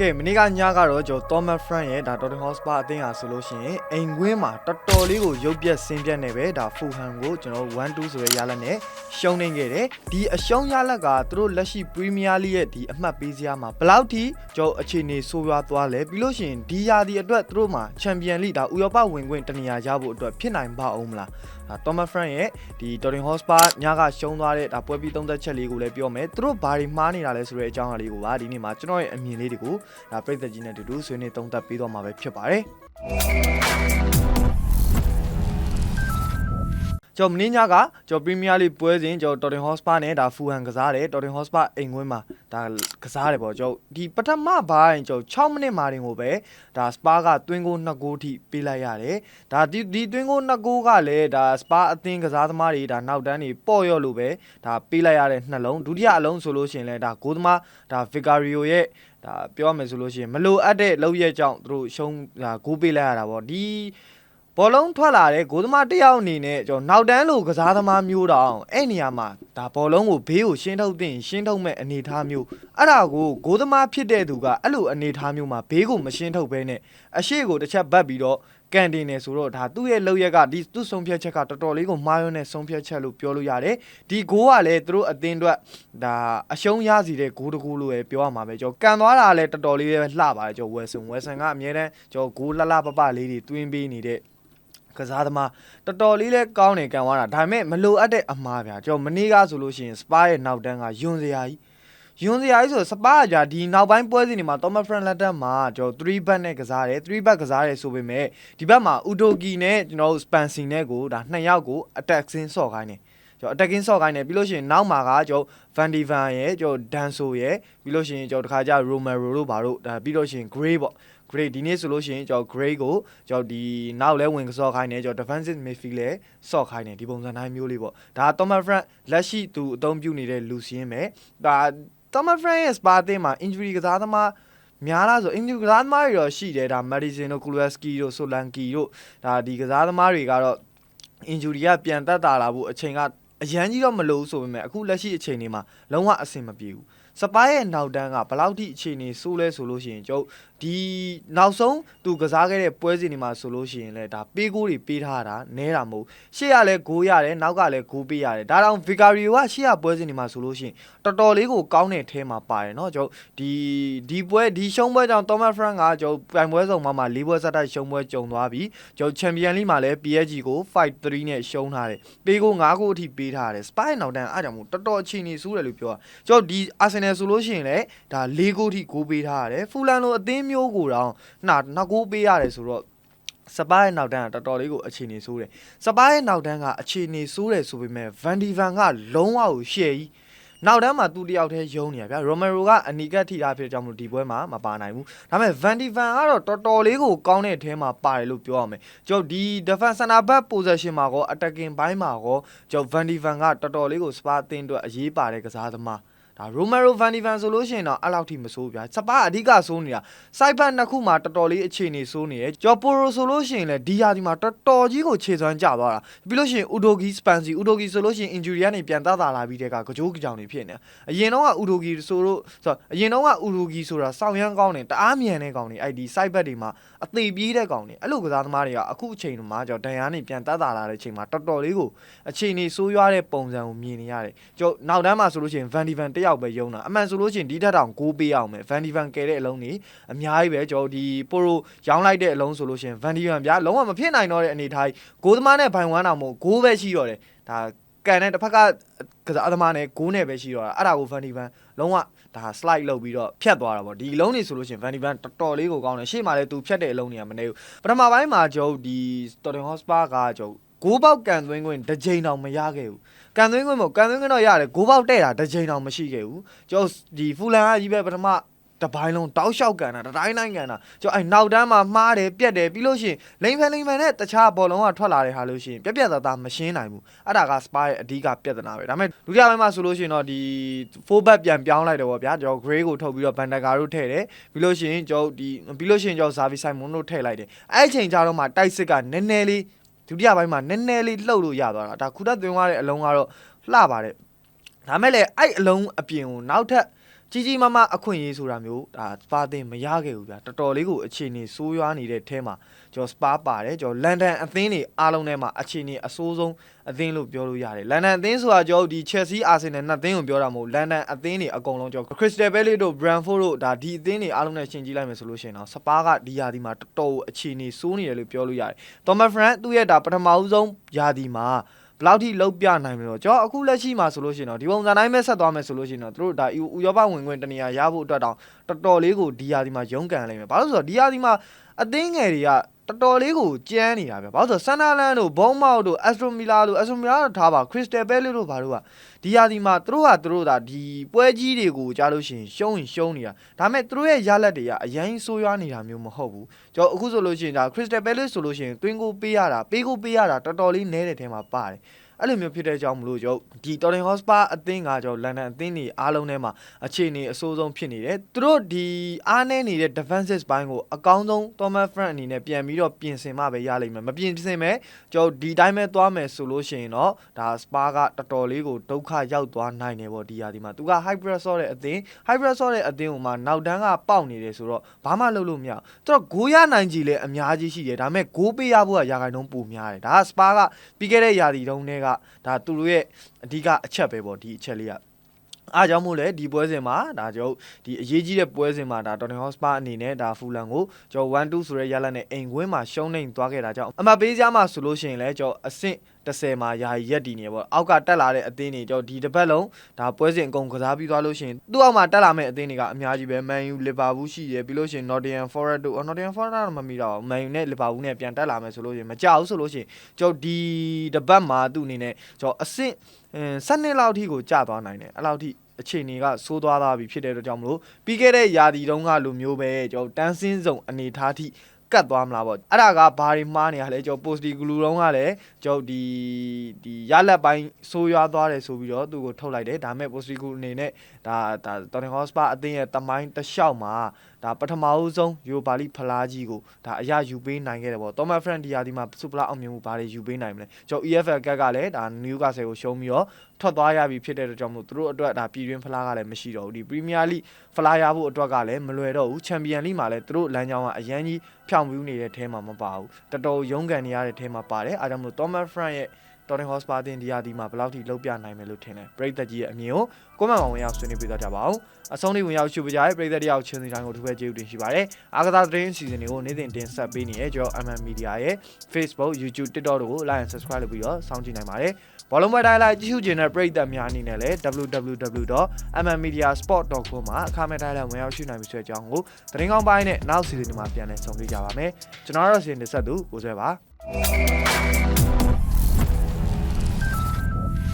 ကဲမနေ့ကညကတော့ကျွန်တော် Thomas Frank ရဲ့ဒါ Tottenham Hotspur အသင်းဟာဆိုလို့ရှိရင်အိမ်ကွင်းမှာတော်တော်လေးကိုရုပ်ပြက်ဆင်းပြက်နေပဲဒါ Fulham ကိုကျွန်တော်1-2ဆိုတဲ့ရလဒ်နဲ့ရှုံးနေခဲ့တယ်ဒီအရှုံးရလဒ်ကသူတို့လက်ရှိ Premier League ရဲ့ဒီအမှတ်ပေးစရာမှာဘယ်လောက်ထိကျွန်တော်အခြေအနေဆိုးရွားသွားလဲပြီးလို့ရှိရင်ဒီရာဒီအတွက်သူတို့မှာ Champion League ဒါဥရောပဝင်ခွင့်တနေရာရဖို့အတွက်ဖြစ်နိုင်ပါအောင်မလားဒါ Thomas Frank ရဲ့ဒီ Tottenham Hotspur ညကရှုံးသွားတဲ့ဒါပွဲပြီးသုံးသက်ချက်လေးကိုလည်းပြောမယ်သူတို့ဘာတွေမှားနေတာလဲဆိုတဲ့အကြောင်းအရာလေးကိုပါဒီနေ့မှာကျွန်တော်ရဲ့အမြင်လေးတွေကိုဒါပြည်သက်ကြီးနဲ့အတူတူဆွေးနွေးသုံးသပ်ပေးတော့မှာပဲဖြစ်ပါတယ် ကျွန်တော်မင်းညကကျွန်တော်ပရီးမီးယားလိပွဲစဉ်ကျွန်တော်တော်တင်ဟော့စပါနဲ့ဒါဖူဟန်ကစားတယ်တော်တင်ဟော့စပါအိမ်ကွင်းမှာဒါကစားတယ်ပေါ့ကျွန်တော်ဒီပထမပိုင်းကျွန်တော်6မိနစ်မာတင်ကိုပဲဒါစပါကတွင်းကို2ဂိုးထိပေးလိုက်ရတယ်ဒါဒီဒီတွင်းကို2ဂိုးကလည်းဒါစပါအသင်းကစားသမားတွေဒါနောက်တန်းတွေပေါ့ရော့လို့ပဲဒါပေးလိုက်ရတဲ့နှလုံးဒုတိယအလုံးဆိုလို့ရှိရင်လည်းဒါဂိုးသမားဒါဗီကာရီယိုရဲ့ဒါပြောရမယ်ဆိုလို့ရှိရင်မလိုအပ်တဲ့လောက်ရက်ကြောင့်သူတို့ရှုံးဒါဂိုးပေးလိုက်ရတာပေါ့ဒီ ဘောလုံးထွက်လာတဲ့ဂိုးသမားတစ်ယောက်အနေနဲ့ကျွန်တော်နောက်တန်းလိုကစားသမားမျိုးတောင်အဲ့နေရာမှာဒါဘောလုံးကိုဘေးကိုရှင်းထုတ်တင်ရှင်းထုတ်မဲ့အနေအထားမျိုးအဲ့ဒါကိုဂိုးသမားဖြစ်တဲ့သူကအဲ့လိုအနေအထားမျိုးမှာဘေးကိုမရှင်းထုတ်ဘဲနဲ့အရှိကိုတစ်ချက်ဘတ်ပြီးတော့ကန်တင်နေဆိုတော့ဒါသူ့ရဲ့လောက်ရက်ကဒီသူ့ဆုံးဖြတ်ချက်ကတော်တော်လေးကိုမှားယွင်းတဲ့ဆုံးဖြတ်ချက်လို့ပြောလို့ရတယ်ဒီဂိုးကလည်းသူတို့အသင်းအတွက်ဒါအရှုံးရစီတဲ့ဂိုးတစ်ဂိုးလို့ပဲပြောရမှာပဲကျွန်တော်ကန်သွားတာလည်းတော်တော်လေးပဲလှပါတယ်ကျွန်တော်ဝယ်ဆန်ဝယ်ဆန်ကအများတန်းကျွန်တော်ဂိုးလှလှပပလေးတွေတွင်းပေးနေတဲ့ ကစားသမားတော်တော်လေးလဲကောင်းနေကန်သွားတာဒါပေမဲ့မလိုအပ်တဲ့အမှားဗျာကျွန်တော်မနေ့ကဆိုလို့ရှိရင်စပါးရဲ့နောက်တန်းကယွန်စရာကြီးယွန်စရာကြီးဆိုစပါးကကြာဒီနောက်ပိုင်းပွဲစဉ်တွေမှာ Thomas Frank လက်ထက်မှာကျွန်တော်3 back နဲ့ကစားတယ်3 back ကစားတယ်ဆိုပေမဲ့ဒီဘက်မှာ Udogi နဲ့ကျွန်တော် Spansing နဲ့ကိုဒါနှစ်ယောက်ကို attack ဆင်းဆော့ခိုင်းတယ်ကျွန်တော် attacking ဆော့ခိုင်းတယ်ပြီးလို့ရှိရင်နောက်မှာကကျွန်တော် Van de Ven ရဲ့ကျွန်တော် Danso ရဲ့ပြီးလို့ရှိရင်ကျွန်တော်တခါကျ Romero တို့ဘာတို့ဒါပြီးလို့ရှိရင် Gray ပေါ့ Gray ဒီနေ့ဆိုလို့ရှိရင်ကျွန်တော် Gray ကိုကျွန်တော်ဒီနောက်လဲဝင်ဆော့ခိုင်းတယ်ကျွန်တော် defensive midfield လဲဆော့ခိုင်းတယ်ဒီပုံစံတိုင်းမျိုးလေးပေါ့ဒါ Thomas Frank လက်ရှိသူအသုံးပြုနေတဲ့ Lucien ပဲဒါ Thomas Frank ရဲ့ Spa အသင်းမှာ injury ကစားသမားများလားဆို injury ကစားသမားတွေတော့ရှိတယ်ဒါ Madison တို့ Kulusevski တို့ Solanke တို့ဒါဒီကစားသမားတွေကတော့ injury ကပြန်တက်တာလာဖို့အချိန်ကအရန်ကြီးတော့မလို့ဆိုပေမဲ့အခုလက်ရှိအချိန်တွေမှာလုံးဝအဆင်မပြေဘူးစပါးရဲ့နောက်တန်းကဘယ်လောက်ထိအခြေအနေဆိုးလဲဆိုလို့ရှိရင်ကျုပ် ဒီနောက်ဆုံးသူကစားခဲ့တဲ့ပွဲစဉ်တွေမှာဆိုလို့ရှိရင်လည်းဒါပေးကိုးတွေပေးထားတာနဲတာမဟုတ်ရှေ့ကလည်းဂိုးရတယ်နောက်ကလည်းဂိုးပေးရတယ်ဒါတောင်ဗီကာရီယိုကရှေ့ကပွဲစဉ်တွေမှာဆိုလို့ရှိရင်တော်တော်လေးကိုကောင်းတဲ့အဲမှာပါတယ်เนาะကျုပ်ဒီဒီပွဲဒီရှုံးပွဲကြောင့် Thomas Frank ကကျုပ်ပြိုင်ပွဲဆောင်မှာမှာ၄ပွဲဆက်တိုက်ရှုံးပွဲကြုံသွားပြီကျုပ် Champion League မှာလည်း PSG ကို5-3နဲ့ရှုံးထားတယ်ပေးကိုး9ကိုအထိပေးထားတယ် Spy နောက်တန်းအားကြောင့်မို့တော်တော်အချိန်နေစူးတယ်လို့ပြောတာကျုပ်ဒီ Arsenal ဆိုလို့ရှိရင်လည်းဒါ၄ကိုထိဂိုးပေးထားရတယ်ဖူလန်လိုအသင်း မျိုးကိုတော့နှနှစ်ကိုပေးရတယ်ဆိုတော့စပါးရဲ့နောက်တန်းကတော်တော်လေးကိုအခြေအနေဆိုးတယ်စပါးရဲ့နောက်တန်းကအခြေအနေဆိုးတယ်ဆိုပေမဲ့ဗန်ဒီဗန်ကလုံးဝကိုရှယ်ကြီးနောက်တန်းမှာသူတယောက်တည်းယုံနေရဗျာရိုမရိုကအနီကတ်ထိတာဖြစ်ကြောင်းမလို့ဒီပွဲမှာမပါနိုင်ဘူးဒါပေမဲ့ဗန်ဒီဗန်ကတော့တော်တော်လေးကိုကောင်းတဲ့အထဲမှာပါတယ်လို့ပြောရမယ်ကျွန်တော်ဒီ defense center back position မှာကော attacking ဘိုင်းမှာကောကျွန်တော်ဗန်ဒီဗန်ကတော်တော်လေးကိုစပါးအသင်းအတွက်အရေးပါတဲ့ကစားသမား ဒါရိုမရိုဗန်ဒီဗန်ဆိုလို့ရှိရင်တော့အဲ့လောက်ထိမဆိုးဗျာစပါအဓိကဆိုးနေတာစိုက်ဘတ်နှစ်ခုမှာတော်တော်လေးအခြေအနေဆိုးနေတယ်ကျော်ပိုရိုဆိုလို့ရှိရင်လည်းဒီယာဒီမှာတော်တော်ကြီးကိုခြေစွမ်းကျသွားတာပြီးလို့ရှိရင်ဥဒိုဂီစပန်စီဥဒိုဂီဆိုလို့ရှိရင် injury ကနေပြန်သက်သာလာပြီးတဲ့ကကြိုးကြောင်နေဖြစ်နေအရင်တော့ကဥဒိုဂီဆိုလို့ဆိုအရင်တော့ကဥဒိုဂီဆိုတာစောင်းရမ်းကောင်းတယ်တအားမြန်တဲ့ကောင်တွေအဲ့ဒီစိုက်ဘတ်တွေမှာအသေးပြေးတဲ့ကောင်တွေအဲ့လိုကစားသမားတွေကအခုအချိန်မှာကျော်ဒန်ယာနေပြန်သက်သာလာတဲ့အချိန်မှာတော်တော်လေးကိုအခြေအနေဆိုးရွားတဲ့ပုံစံကိုမြင်နေရတယ်ကျော်နောက်တန်းမှာဆိုလို့ရှိရင်ဗန်ဒီဗန်တယောက်ပဲယုံတာအမှန်ဆိုလို့ရှိရင်ဒီထက်တောင်ကိုးပေးအောင်မယ်ဗန်ဒီဗန်ကယ်တဲ့အလုံးကြီးအများကြီးပဲကျွန်တော်ဒီပိုရိုရောင်းလိုက်တဲ့အလုံးဆိုလို့ရှိရင်ဗန်ဒီဗန်ဗျာလုံးဝမဖြစ်နိုင်တော့တဲ့အနေထားကြီးဂိုးသမားနဲ့ဘိုင်ဝမ်းတောင်မို့ဂိုးပဲရှိတော့တယ်ဒါကန်တဲ့တစ်ဖက်ကကစားသမားနဲ့ဂိုးနဲ့ပဲရှိတော့တာအဲ့ဒါကိုဗန်ဒီဗန်လုံးဝဒါ slide လုပ်ပြီးတော့ဖြတ်သွားတာပေါ့ဒီအလုံးနေဆိုလို့ရှိရင်ဗန်ဒီဗန်တော်တော်လေးကိုကောင်းတယ်ရှေ့မှာလည်းသူဖြတ်တဲ့အလုံးတွေကမနေဘူးပထမပိုင်းမှာကျွန်တော်ဒီ Tottenham Hotspur ကကျွန်တော် ဂိုးပေါက်ကန်သွင်းခွင့်တစ်ချိန်တောင်မရခဲ့ဘူးကန်သွင်းခွင့်မဟုတ်ကန်သွင်းခွင့်တော့ရတယ်ဂိုးပေါက်တဲ့တာတစ်ချိန်တောင်မရှိခဲ့ဘူးကျွန်တော်ဒီဖူလန်ကကြီးပဲပထမတပိုင်းလုံးတောက်လျှောက်ကန်တာတတိုင်းတိုင်းကန်တာကျွန်တော်အဲနောက်တန်းမှာမှားတယ်ပြက်တယ်ပြီးလို့ရှိရင်လိန်ဖန်လိန်ဖန်နဲ့တခြားဘောလုံးကထွက်လာတဲ့ဟာလို့ရှိရင်ပြက်ပြက်သားသားမရှင်းနိုင်ဘူးအဲ့ဒါကစပါရဲ့အဓိကပြဿနာပဲဒါပေမဲ့ဒုတိယပိုင်းမှာဆိုလို့ရှိရင်တော့ဒီ four back ပြန်ပြောင်းလိုက်တယ်ပေါ့ဗျာကျွန်တော် gray ကိုထုတ်ပြီးတော့ bandaga တို့ထည့်တယ်ပြီးလို့ရှိရင်ကျွန်တော်ဒီပြီးလို့ရှိရင်ကျွန်တော် Xavi Simon တို့ထည့်လိုက်တယ်အဲ့အချိန်ကျတော့မှတိုက်စစ်ကနည်းနည်းလေး ဒုတိယပိုင်းမှာနည်းနည်းလေးလှုပ်လို့ရသွားတာဒါခုထပ်သွင်းသွားတဲ့အလုံးကတော့လှပါတယ်ဒါမဲ့လည်းအဲ့အလုံးအပြင်ကိုနောက်ထပ် ကြီးကြီးမားမားအခွင့်အရေးဆိုတာမျိုးဒါစပါတင်မရခဲ့ဘူးဗျာတော်တော်လေးကိုအခြေအနေဆိုးရွားနေတဲ့အဲမှာကျွန်တော်စပါပါတယ်ကျွန်တော်လန်ဒန်အသင်းတွေအားလုံးထဲမှာအခြေအနေအဆိုးဆုံးအသင်းလို့ပြောလို့ရတယ်လန်ဒန်အသင်းဆိုတာကျွန်တော်ဒီ Chelsea Arsenal နှစ်သင်းကိုပြောတာမဟုတ်လန်ဒန်အသင်းတွေအကုန်လုံးကျွန်တော် Crystal Palace တို့ Brentford တို့ဒါဒီအသင်းတွေအားလုံးနဲ့ရှင်ကြည့်လိုက်မယ်ဆိုလို့ရှိရင်တော့စပါကဒီယာဒီမှာတော်တော်အခြေအနေဆိုးနေတယ်လို့ပြောလို့ရတယ် Thomas Frank သူ့ရဲ့ဒါပထမဦးဆုံးယာဒီမှာဘယ် လောက်ထိလောက်ပြနိုင်မလို့ကျွန်တော်အခုလက်ရှိမှာဆိုလို့ရှိရင်တော့ဒီပုံစံတိုင်းပဲဆက်သွားမယ်ဆိုလို့ရှိရင်တော့သူတို့ဒါဥရောပဝင်ခွင့်တနေရာရဖို့အတွက်တောင်တော်တော်လေးကိုဒီယာဒီမှာရုန်းကန်လိမ့်မယ်ဘာလို့လဲဆိုတော့ဒီယာဒီမှာအသင်းငယ်တွေက တော်တော်လေးကိုကြမ်းနေတာဗျဘာလို့လဲဆိုတော့ဆန်နာလန်တို့ဘုံမောက်တို့အက်စထရိုမီလာတို့အက်စထရိုမီလာတို့ထားပါခရစ်စတယ်ဘဲလီတို့ဘာတို့ကဒီယာဒီမှာသူတို့ကသူတို့ဒါဒီပွဲကြီးတွေကိုကြားလို့ရှိရင်ရှုံးရင်ရှုံးနေတာဒါပေမဲ့သူတို့ရဲ့ရလက်တွေကအရင်ဆိုးရွားနေတာမျိုးမဟုတ်ဘူးကျွန်တော်အခုဆိုလို့ရှိရင်ဒါခရစ်စတယ်ဘဲလီဆိုလို့ရှိရင်တွင်းကိုပေးရတာပေးကိုပေးရတာတော်တော်လေးနည်းတဲ့ထဲမှာပါတယ်အဲ့လိုမျိုးဖြစ်တဲ့ကြောင့်မလို့ကျွန်တော်ဒီ Tottenham Hotspur အသင်းကကျွန်တော်လန်ဒန်အသင်းတွေအားလုံးထဲမှာအခြေအနေအဆိုးဆုံးဖြစ်နေတယ်သူတို့ဒီအားနည်းနေတဲ့ defensive ဘိုင်းကိုအကောင်းဆုံး Thomas Frank အနေနဲ့ပြန်ပြီးတော့ပြင်ဆင်မှပဲရလိမ့်မယ်မပြင်ဆင်မဲ့ကျွန်တော်ဒီတိုင်းပဲသွားမယ်ဆိုလို့ရှိရင်တော့ဒါ Spur ကတော်တော်လေးကိုဒုက္ခရောက်သွားနိုင်တယ်ပေါ့ဒီရာဒီမှာသူက hybrid ဆော့တဲ့အသင်း hybrid ဆော့တဲ့အသင်းဟိုမှာနောက်တန်းကပေါက်နေတယ်ဆိုတော့ဘာမှလုပ်လို့မရဘူးသူတော့ဂိုးရနိုင်ကြီးလည်းအများကြီးရှိတယ်ဒါပေမဲ့ဂိုးပေးရဖို့ကရာခိုင်နှုန်းပိုများတယ်ဒါက Spur ကပြီးခဲ့တဲ့ရာသီတုန်းကဒါသူတို့ရဲ့အဓိကအချက်ပဲပေါ့ဒီအချက်လေးကအားကြောင့်မို့လဲဒီပွဲစဉ်မှာဒါကျွန်တော်ဒီအရေးကြီးတဲ့ပွဲစဉ်မှာဒါ Tottenham Hotspur အနေနဲ့ဒါဖူလန်ကိုကျွန်တော်1-2ဆိုတဲ့ရလဒ်နဲ့အိမ်ကွင်းမှာရှုံးနေသွားခဲ့တာကြောင့်အမတ်ပေးကြမှာဆိုလို့ရှိရင်လဲကျွန်တော်အဆင့် 30မှာယာယီရက်တည်နေပေါ့အောက်ကတက်လာတဲ့အသင်းတွေကျွန်တော်ဒီတစ်ပတ်လုံးဒါပွဲစဉ်အကုန်ကစားပြီးသွားလို့ရှိရင်သူ့အောက်မှာတက်လာမယ့်အသင်းတွေကအများကြီးပဲ Man U Liverpool ရှိတယ်ပြီးလို့ရှိရင် Nottingham Forest တို့ Nottingham Forest တော့မမီတော့ဘူး Man U နဲ့ Liverpool နဲ့ပြန်တက်လာမယ်ဆိုလို့ရှိရင်မကြောက်ဘူးဆိုလို့ရှိရင်ကျွန်တော်ဒီတစ်ပတ်မှာသူ့အနေနဲ့ကျွန်တော်အဆင့်7နှစ်လောက်ထိကိုကြာသွားနိုင်တယ်အဲ့လောက်ထိအခြေအနေကဆိုးသွားတာပြီဖြစ်တဲ့အတွက်ကြောင့်မလို့ပြီးခဲ့တဲ့ယာဒီတုန်းကလိုမျိုးပဲကျွန်တော်တန်းစင်းစုံအနေထားထိ ကတ်သွားမလားပေါ့အဲ့ဒါကဘာတွေမှားနေရလဲကျွန်တော် post ဒီဂလူတုံးကလည်းကျွန်တော်ဒီဒီရလက်ပိုင်းဆိုးရွားသွားတယ်ဆိုပြီးတော့သူ့ကိုထုတ်လိုက်တယ်ဒါပေမဲ့ post ဒီဂလူအနေနဲ့ဒါဒါ Tottenham Hotspur အသင်းရဲ့တမိုင်းတစ်လျှောက်မှာ ဒါပထမဦးဆုံးယူပါလိဖလားကြီးကိုဒါအရာယူပေးနိုင်ခဲ့တယ်ပေါ့ Thomas Frank ဒီယာဒီမှာစူပလာအောင်မြင်မှုဘာတွေယူပေးနိုင်မလဲကျွန်တော် EFL ကတ်ကလည်းဒါ Newcastle ကိုရှုံးပြီးတော့ထွက်သွားရပြီဖြစ်တဲ့အတွက်ကြောင့်မို့သူတို့အတွက်ဒါပြည်တွင်းဖလားကလည်းမရှိတော့ဘူးဒီ Premier League ဖလားရဖို့အတွက်ကလည်းမလွယ်တော့ဘူး Champion League မှာလည်းသူတို့လမ်းကြောင်းကအရန်ကြီးဖြောင်ပြူးနေတဲ့အဲမှာမပါဘူးတော်တော်ရုန်းကန်နေရတဲ့အဲမှာပါတယ်အားကြောင့်မို့ Thomas Frank ရဲ့ Tottenham Hotspur တင်ဒီယာဒီမှာဘယ်လောက်ထိလောက်ပြနိုင်မယ်လို့ထင်လဲပရိသတ်ကြီးရဲ့အမြင်ကိုကွန်မန့်မှာဝင်ရောက်ဆွေးနွေးပေးသွားကြပါအောင်အဆုံးထိဝင်ရောက်ရှုပ်ပြကြတဲ့ပရိသတ်တယောက်ချင်းစီတိုင်းကိုထူးပဲကျေးဇူးတင်ရှိပါတယ်အားကစားသတင်းစီစဉ်တွေကိုနေ့စဉ်တင်ဆက်ပေးနေရဲ့ကျွန်တော် MM Media ရဲ့ Facebook YouTube TikTok တို့ကို Like and Subscribe လုပ်ပြီးတော့စောင့်ကြည့်နိုင်ပါတယ်ဘောလုံးပွဲတိုင်းလိုက်ကြည့်ရှုခြင်းတဲ့ပရိသတ်များအနေနဲ့လည်း www.mmediasport.com မှာအခမဲ့တိုင်းလိုက်ဝင်ရောက်ရှုနိုင်ပြီဆိုတဲ့အကြောင်းကိုသတင်းကောင်းပိုင်းနဲ့နောက်စီစဉ်တွေမှာပြန်လည်ဆောင်ပြကြပါမယ်ကျွန်တော်တို့စီစဉ်တင်ဆက်သူကိုဆွဲပါ